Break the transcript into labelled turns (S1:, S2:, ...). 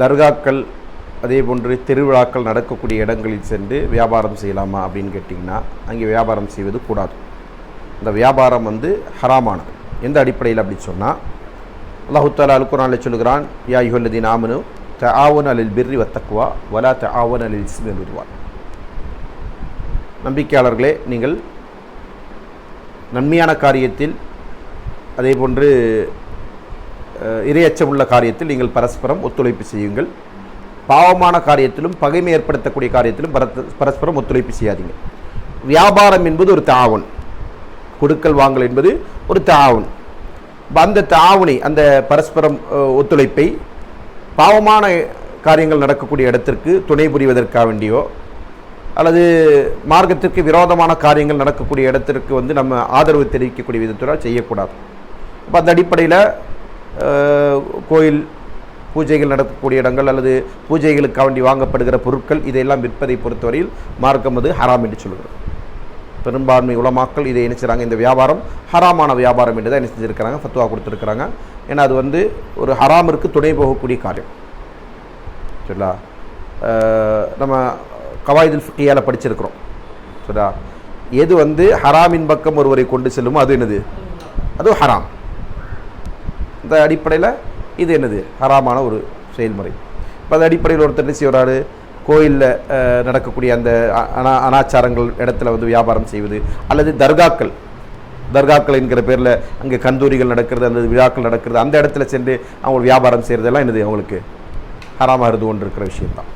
S1: தர்காக்கள் அதே போன்று திருவிழாக்கள் நடக்கக்கூடிய இடங்களில் சென்று வியாபாரம் செய்யலாமா அப்படின்னு கேட்டிங்கன்னா அங்கே வியாபாரம் செய்வது கூடாது. இந்த வியாபாரம் வந்து ஹராமானது. எந்த அடிப்படையில் அப்படி சொன்னால் அல்லாஹுத்தாலா தாலா அல் சொல்லுகிறான் யா யுஹல்லதீன் ஆமனு த ஆவன் அலில் பிர்ரி வத்தக்குவா வலா த ஆவன் அலில் இஸ்மில் விருவான் நம்பிக்கையாளர்களே நீங்கள் நன்மையான காரியத்தில் அதே போன்று இரையச்சமுள்ள காரியத்தில் நீங்கள் பரஸ்பரம் ஒத்துழைப்பு செய்யுங்கள். பாவமான காரியத்திலும் பகைமை ஏற்படுத்தக்கூடிய காரியத்திலும் பரத்- பரஸ்பரம் ஒத்துழைப்பு செய்யாதீங்க. வியாபாரம் என்பது ஒரு தாவன் கொடுக்கல் வாங்கல் என்பது ஒரு தாவன் அந்த தாவணி அந்த பரஸ்பரம் ஒத்துழைப்பை பாவமான காரியங்கள் நடக்கக்கூடிய இடத்திற்கு துணை புரிவதற்காக வேண்டியோ அல்லது மார்க்கத்திற்கு விரோதமான காரியங்கள் நடக்கக்கூடிய இடத்திற்கு வந்து நம்ம ஆதரவு தெரிவிக்கக்கூடிய விதத்தில் செய்யக்கூடாது. இப்போ அந்த அடிப்படையில் கோயில் பூஜைகள் நடக்கக்கூடிய இடங்கள் அல்லது பூஜைகளுக்காக வேண்டி வாங்கப்படுகிற பொருட்கள் இதையெல்லாம் விற்பதை பொறுத்தவரையில் மார்க்கம் அது ஹராம் என்று சொல்கிறது பெரும்பான்மை உலமாக்கள் இதை என்ன இந்த வியாபாரம் ஹராமான வியாபாரம் என்று தான் என்ன செஞ்சுருக்கிறாங்க? ஃபத்வா கொடுத்துருக்குறாங்க. ஏன்னா அது வந்து ஒரு ஹராமிற்கு துணை போகக்கூடிய காரியம். சரிங்களா? நம்ம கவாயுதில் ஃபிக்கியால் படிச்சிருக்கிறோம். சரிங்களா? எது வந்து ஹராமின் பக்கம் ஒருவரை கொண்டு செல்லுமோ அது என்னது? அது ஹராம். இந்த அடிப்படையில் இது என்னது? ஹராமான ஒரு செயல்முறை. இப்போ அந்த அடிப்படையில் ஒருத்தர் என்ன செய்வாரு கோயிலில் நடக்கக்கூடிய அந்த அனா அனாச்சாரங்கள் இடத்துல வந்து வியாபாரம் செய்வது அல்லது தர்காக்கள். தர்காக்கள் என்கிற பேரில் அங்கே கந்தூரிகள் நடக்கிறது அந்த விழாக்கள் நடக்கிறது அந்த இடத்துல சென்று அவங்க வியாபாரம் செய்கிறதெல்லாம் என்னது அவங்களுக்கு? ஹராமாக இருந்து கொண்டிருக்கிற விஷயம்தான்.